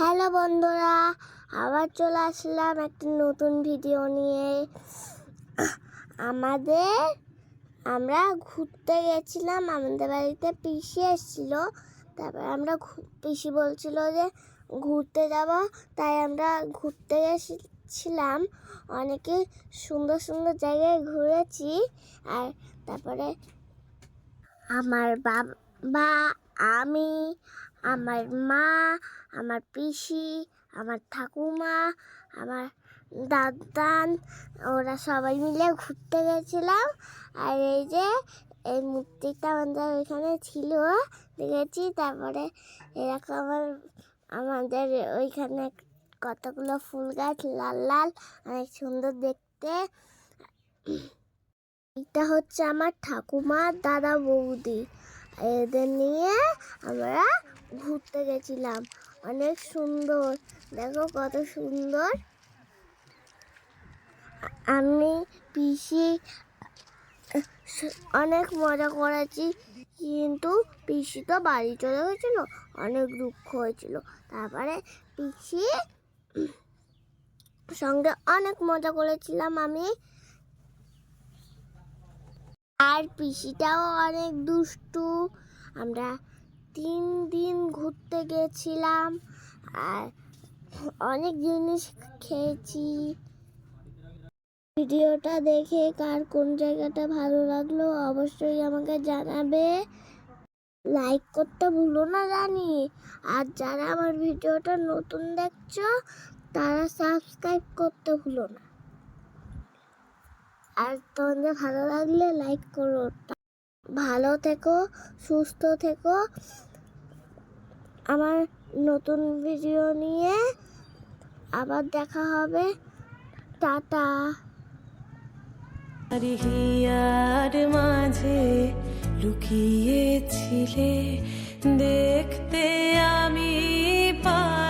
Hello বন্ধুরা, আবার চলে আসলাম একটা নতুন ভিডিও নিয়ে। আমাদের, আমরা ঘুরতে গেছিলাম, আমাদের বাড়িতে পিসি এসেছিল। তারপর আমরা পিসি বলছিল যে ঘুরতে যাব, তাই আমরা ঘুরতে গেছিলাম। অনেকে সুন্দর সুন্দর জায়গায় ঘুরেছি, আর তারপরে আমার বাবা আমি, আমার মা আমার পিসি, আমার ঠাকুমা, আমার দাদান, ওরা সবাই মিলে ঘুরতে গেছিলাম। আর এই যে, এই মূর্তিটা আমাদের ওইখানে ছিল, দেখেছি? তারপরে এরকম আমার, আমাদের ওইখানে কতগুলো ফুল গাছ, লাল লাল, অনেক সুন্দর দেখতে। এটা হচ্ছে আমার ঠাকুমা, দাদা, বৌদি। এদের নিয়ে আমরা ঘুরতে গেছিলাম। অনেক সুন্দর। দেখো কত সুন্দর। আমি পিসি, অনেক মজা করেছি, কিন্তু পিসি তো বাড়ি চলে গেছিল, অনেক দুঃখ হয়েছিল। তারপরে পিসি সঙ্গে অনেক মজা করেছিলাম আমি। আর পিসিটাও অনেক দুষ্টু। আমরা তিন দিন ঘুরতে গেছিলাম আর অনেক জিনিস খেয়েছি। ভিডিওটা দেখে কার কোন জায়গাটা ভালো লাগল অবশ্যই আমাকে জানাবে। লাইক করতে ভুলো না জানি আর যারা আমার ভিডিওটা নতুন দেখছ, তারা সাবস্ক্রাইব করতে ভুলো না। আর তোমাদের ভালো লাগলে লাইক করো। ভালো থেকো, সুস্থ থেকো। আমার নতুন ভিডিও নিয়ে আবার দেখা হবে। টাটা। আর হিয়ার মাঝে লুকিয়েছিলে, দেখতে আমি পাইনি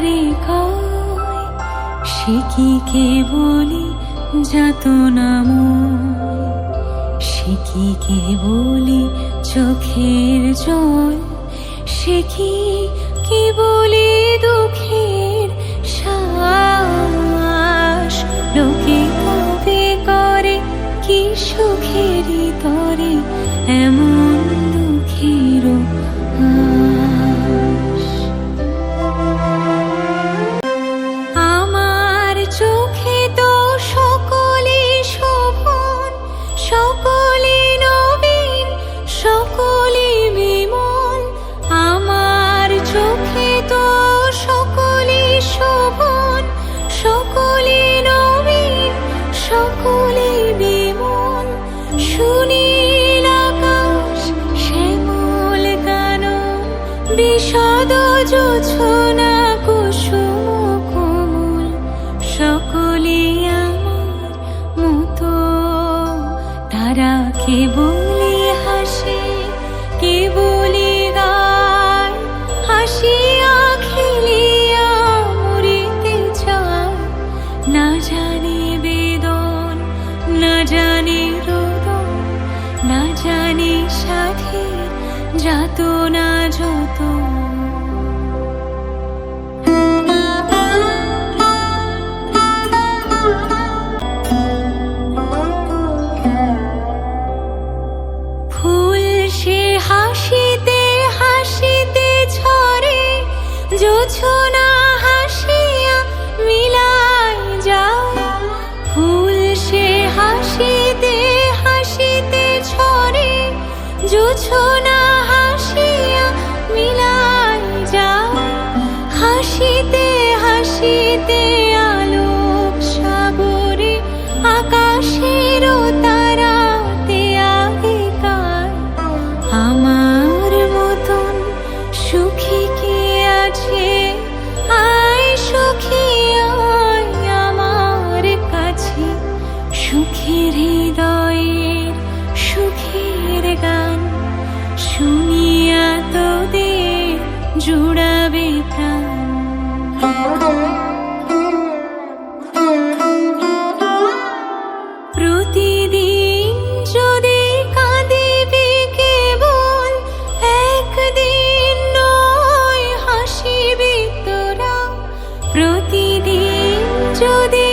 কারে কয়, সে কি কে বলি যাতনাময় সে কি কে বলি চোখের জল? সে কি কি বলি দুঃখের শ্বাস লোকে কবে করে কি সুখেরই তরে? এমন সুনীল আকাশ শ্যামল কানন বিষদ জোছনা যাত না যত যদি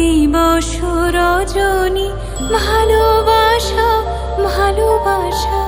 দিবস রজনী ভালোবাসা ভালোবাসা।